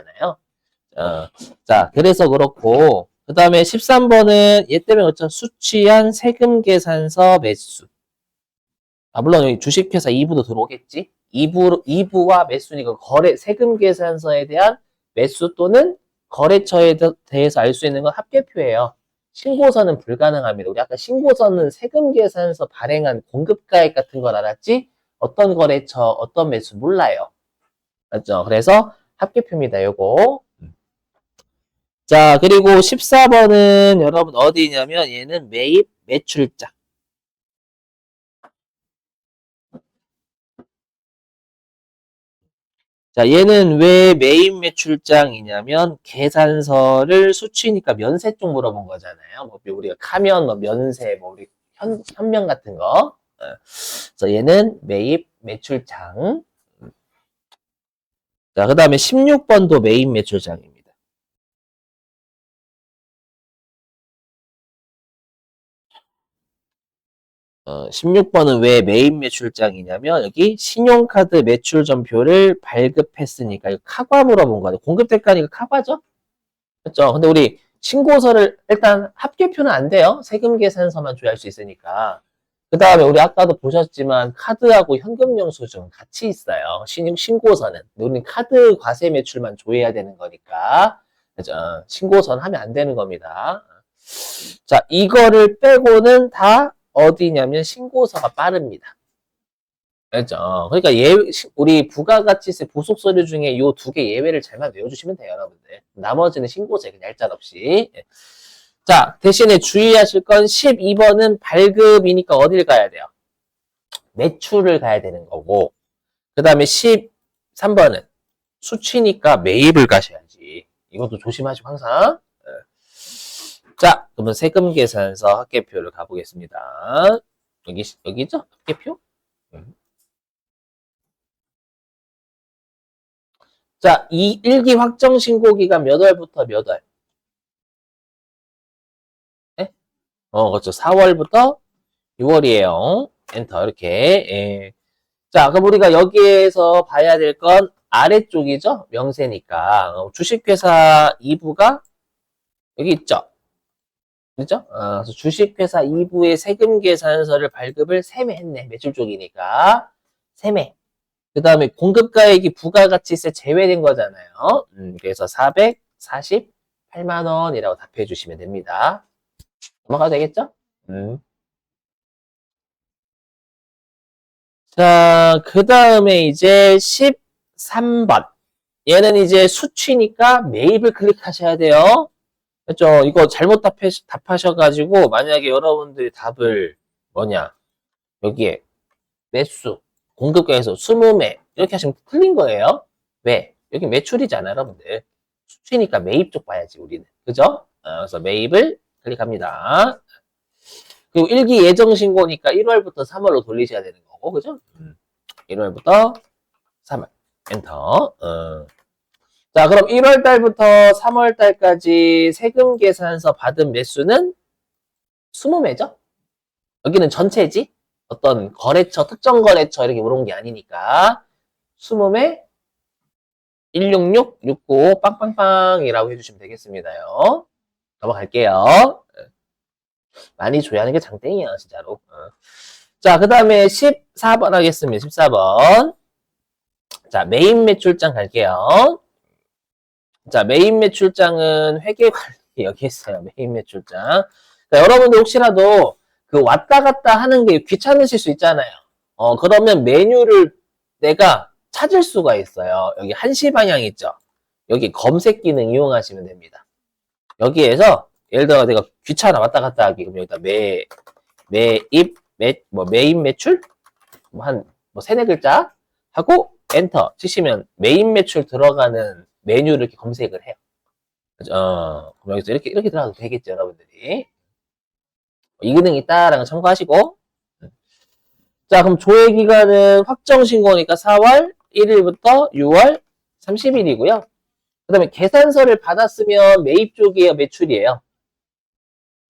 있잖아요. 어, 자, 그래서 그렇고, 그 다음에 13번은 얘 때문에 그렇죠. 수취한 세금 계산서 매수. 아, 물론 여기 주식회사 2부도 들어오겠지. 2부, 2부와 매수니까 거래, 세금 계산서에 대한 매수 또는 거래처에 대- 대해서 알 수 있는 건 합계표예요. 신고서는 불가능합니다. 우리 아까 신고서는 세금 계산서 발행한 공급가액 같은 걸 알았지? 어떤 거래처, 어떤 매수 몰라요. 맞죠? 그래서 합계표입니다. 요거. 자, 그리고 14번은 여러분 어디냐면 얘는 매입 매출장. 자, 얘는 왜 매입 매출장이냐면 계산서를 수치니까 면세 쪽 물어본 거잖아요. 뭐 우리가 카면, 뭐 면세, 뭐 우리 현, 현명 같은 거. 어. 그래서 얘는 매입 매출장. 자, 그 다음에 16번도 매입 매출장입니다. 어, 16번은 왜 매입 매출장이냐면 여기 신용카드 매출 전표를 발급했으니까 이거 카과 물어본 거예요. 공급 대가니까 카과죠? 그렇죠? 근데 우리 신고서를 일단 합계표는 안 돼요. 세금 계산서만 조회할 수 있으니까. 그 다음에 우리 아까도 보셨지만 카드하고 현금 영수증 같이 있어요. 신, 신고서는. 우리는 카드 과세 매출만 조회해야 되는 거니까. 그죠? 신고서는 하면 안 되는 겁니다. 자, 이거를 빼고는 다 어디냐면 신고서가 빠릅니다. 그렇죠. 그러니까 예, 우리 부가가치세 보속 서류 중에 이 두 개 예외를 잘만 외워주시면 돼요, 여러분들. 나머지는 신고서에 그냥 얄짤 없이. 예. 자, 대신에 주의하실 건 12번은 발급이니까 어딜 가야 돼요? 매출을 가야 되는 거고, 그 다음에 13번은 수치니까 매입을 가셔야지. 이것도 조심하시고 항상. 예. 자, 그러면 세금 계산서 합계표를 가보겠습니다. 여기, 여기죠? 합계표? 음. 자, 이 일기 확정 신고기가 몇 월부터 몇 월? 어, 그렇죠. 4월부터 6월이에요. 엔터, 이렇게. 예. 자, 그럼 우리가 여기에서 봐야 될 건 아래쪽이죠? 명세니까. 어, 주식회사 2부가 여기 있죠? 그죠? 어, 주식회사 2부의 세금 계산서를 발급을 세매했네. 매출 쪽이니까. 세매. 그 다음에 공급가액이 부가가치세 제외된 거잖아요. 음, 그래서 448만 원이라고 답해 주시면 됩니다. 넘어가도 되겠죠? 음. 자, 그 다음에 이제 13번. 얘는 이제 수치니까 매입을 클릭하셔야 돼요. 그렇죠? 이거 잘못 답해, 답하셔가지고 만약에 여러분들이 답을 뭐냐 여기에 매수 공급가에서 20매 이렇게 하시면 틀린 거예요. 왜? 여기 매출이잖아 여러분들. 수치니까 매입 쪽 봐야지 우리는. 그죠? 어, 그래서 매입을 클릭합니다. 그리고 일기 예정 신고니까 1월부터 3월로 돌리셔야 되는 거고 그죠? 음. 1월부터 3월 엔터 어. 자, 그럼 1월 달부터 3월 달까지 세금 계산서 받은 매수는 20매죠? 여기는 전체지? 어떤 거래처, 특정 거래처 이렇게 물어본 게 아니니까 20매 166, 695 빵빵빵이라고 해주시면 되겠습니다요. 넘어갈게요. 많이 줘야 하는 게 장땡이야, 진짜로. 어. 자, 그 다음에 14번 하겠습니다. 14번. 자, 메인 매출장 갈게요. 자, 메인 매출장은 회계 관리 여기 있어요. 메인 매출장. 자, 여러분들 혹시라도 그 왔다 갔다 하는 게 귀찮으실 수 있잖아요. 어, 그러면 메뉴를 내가 찾을 수가 있어요. 여기 한시 방향 있죠? 여기 검색 기능 이용하시면 됩니다. 여기에서 예를 들어 내가 귀찮아 왔다 갔다 하기 그럼 여기다 매 매입 매뭐 매입 매출 뭐 한 뭐 세네 글자 하고 엔터 치시면 메인 매출 들어가는 메뉴를 이렇게 검색을 해요. 어, 그럼 여기서 이렇게 이렇게 들어가도 되겠죠, 여러분들이. 이 기능이 있다라는 거 참고하시고. 자, 그럼 조회 기간은 확정 신고니까 4월 1일부터 6월 30일이고요. 그 다음에 계산서를 받았으면 매입 쪽이에요, 매출이에요.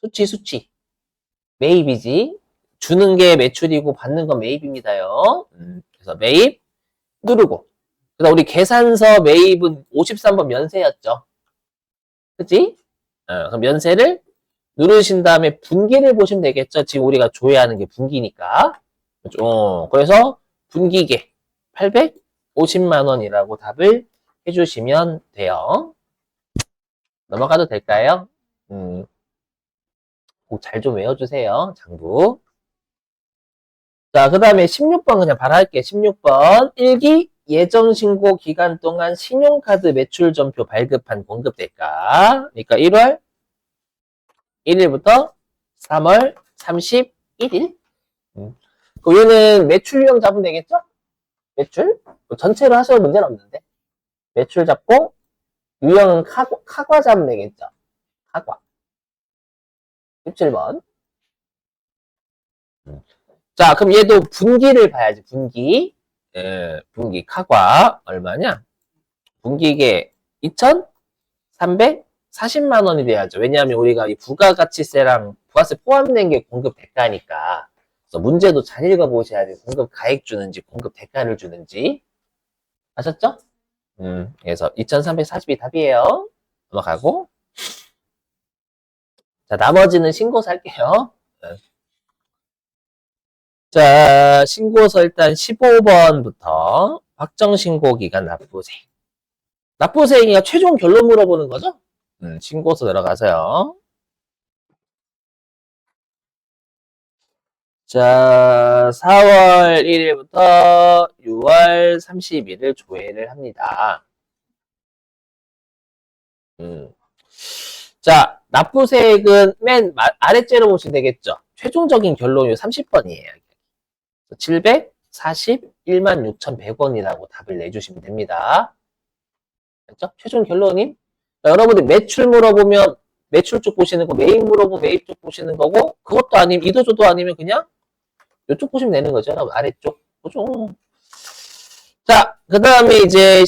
수치, 수치. 매입이지. 주는 게 매출이고 받는 건 매입입니다요. 음, 그래서 매입 누르고 그 다음 우리 계산서 매입은 53번 면세였죠. 그치? 어, 그럼 면세를 누르신 다음에 분기를 보시면 되겠죠. 지금 우리가 조회하는 게 분기니까. 그죠? 어, 그래서 분기계 850만 원이라고 답을 해주시면 돼요. 넘어가도 될까요? 음, 잘좀 외워주세요. 장부. 자, 그 다음에 16번 그냥 바로 할게요. 16번. 1기 예정신고 기간 동안 신용카드 매출 전표 발급한 공급 대가. 그러니까 1월 1일부터 3월 31일. 음. 그 얘는 매출형 잡으면 되겠죠? 매출? 뭐 전체로 하셔도 문제는 없는데. 매출 잡고, 유형은 카과, 카과 잡으면 되겠죠? 카과. 17번. 음. 자, 그럼 얘도 분기를 봐야지, 분기. 예, 분기 카과 얼마냐? 분기계 2,340만 원이 돼야죠. 왜냐하면 우리가 이 부가가치세랑 부가세 포함된 게 공급 대가니까. 그래서 문제도 잘 읽어보셔야 돼요. 공급 가액 주는지, 공급 대가를 주는지. 아셨죠? 음, 그래서 2,340이 답이에요. 넘어가고. 자, 나머지는 신고서 할게요. 네. 자, 신고서 일단 15번부터 확정신고 기간 납부세. 납부세이니까 최종 결론 물어보는 거죠? 음, 신고서 들어가세요. 자, 4월 1일부터 6월 30일을 조회를 합니다. 음. 자, 납부세액은 맨 마- 아래째로 보시면 되겠죠. 최종적인 결론이 30번이에요. 741만 6,100원이라고 답을 내주시면 됩니다. 됐죠? 최종 결론이 자, 여러분들 매출 물어보면 매출 쪽 보시는 거, 매입 물어보면 매입 쪽 보시는 거고 그것도 아니면 이도저도 아니면 그냥 이쪽 보시면 되는 거죠. 아래쪽. 그죠? 자, 그 다음에 이제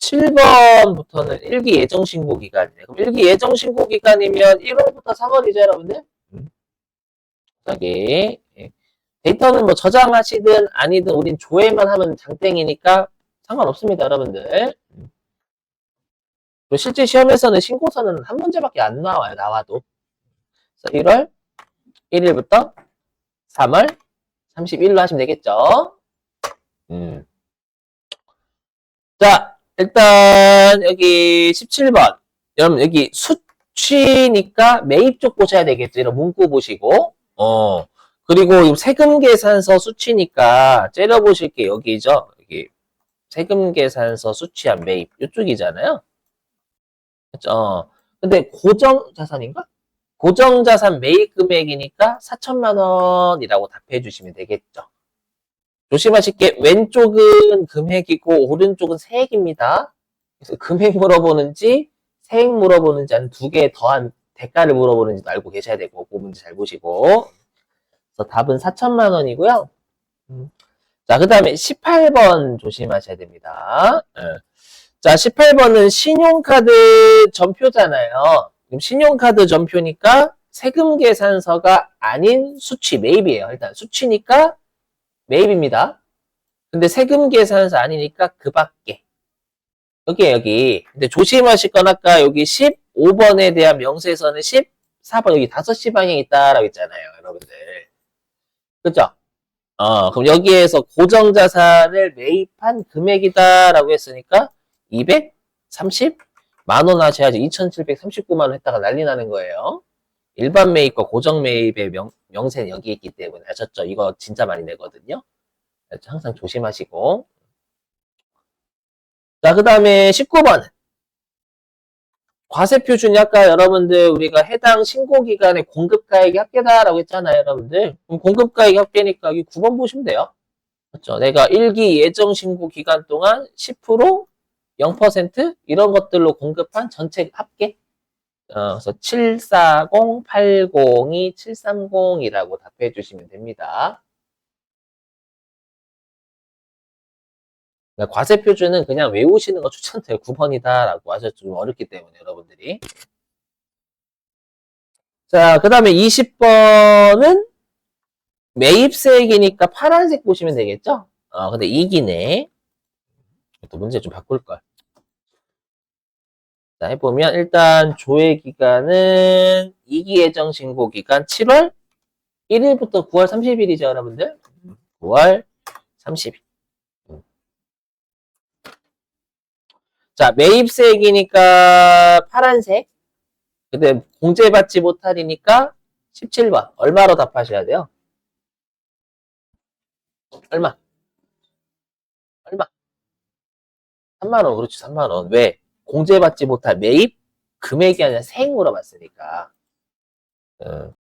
17번부터는 일기 예정 신고 기간이에요. 그럼 일기 예정 신고 기간이면 1월부터 3월이죠, 여러분들? 여기 예. 데이터는 뭐 저장하시든 아니든 우린 조회만 하면 장땡이니까 상관없습니다, 여러분들. 그리고 실제 시험에서는 신고서는 한 문제밖에 안 나와요, 나와도. 그래서 1월 1일부터 3월 31일로 하시면 되겠죠. 음. 자, 일단 여기 17번. 여러분 여기 수취니까 매입 쪽 보셔야 되겠죠. 이런 문구 보시고. 어. 그리고 이 세금 계산서 수취니까 째려 보실 게 여기죠. 여기 세금 계산서 수취한 매입 이쪽이잖아요. 그렇죠? 어. 근데 고정 자산인가? 고정 자산 매입 금액이니까 4천만 원이라고 답해 주시면 되겠죠. 조심하실 게 왼쪽은 금액이고 오른쪽은 세액입니다. 그래서 금액 물어보는지 세액 물어보는지 한 두 개 더한 대가를 물어보는지도 알고 계셔야 되고 그 문제 잘 보시고 그래서 답은 4천만 원이고요. 음. 자, 그 다음에 18번 조심하셔야 됩니다. 예. 자, 18번은 신용카드 전표잖아요. 그럼 신용카드 전표니까 세금 계산서가 아닌 수취 매입이에요. 일단 수취니까 매입입니다. 근데 세금 계산서 아니니까 그 밖에. 여기 여기. 근데 조심하실 건 아까 여기 15번에 대한 명세서는 14번 여기 5시 방향이 있다라고 했잖아요, 여러분들. 그죠? 어, 그럼 여기에서 고정자산을 매입한 금액이다라고 했으니까 230만 원 하셔야지 2,739만 원 했다가 난리 나는 거예요. 일반 매입과 고정 매입의 명, 명세는 여기 있기 때문에 아셨죠? 이거 진짜 많이 내거든요. 항상 조심하시고. 자, 그 다음에 19번. 과세 표준이 아까 여러분들 우리가 해당 신고 기간에 공급가액이 합계다라고 했잖아요, 여러분들. 그럼 공급가액이 합계니까 여기 9번 보시면 돼요. 그렇죠? 내가 1기 예정 신고 기간 동안 10% 0% 이런 것들로 공급한 전체 합계. 어, 그래서 740, 802, 730이라고 답해 주시면 됩니다. 그러니까 과세 표준은 그냥 외우시는 거 추천드려요. 9번이다라고 하셨죠. 좀 어렵기 때문에 여러분들이. 자, 그 다음에 20번은 매입세액이니까 파란색 보시면 되겠죠? 어, 근데 2기네. 또 문제 좀 바꿀걸. 자, 해보면, 일단, 조회 기간은 2기 예정 신고 기간 7월 1일부터 9월 30일이죠, 여러분들? 9월 30일. 자, 매입세액이니까 파란색. 근데 공제받지 못하리니까 17번. 얼마로 답하셔야 돼요? 얼마? 얼마? 3만원, 그렇지, 3만원. 왜? 공제받지 못할 매입 금액이 아니라 세액 물어봤으니까. 어.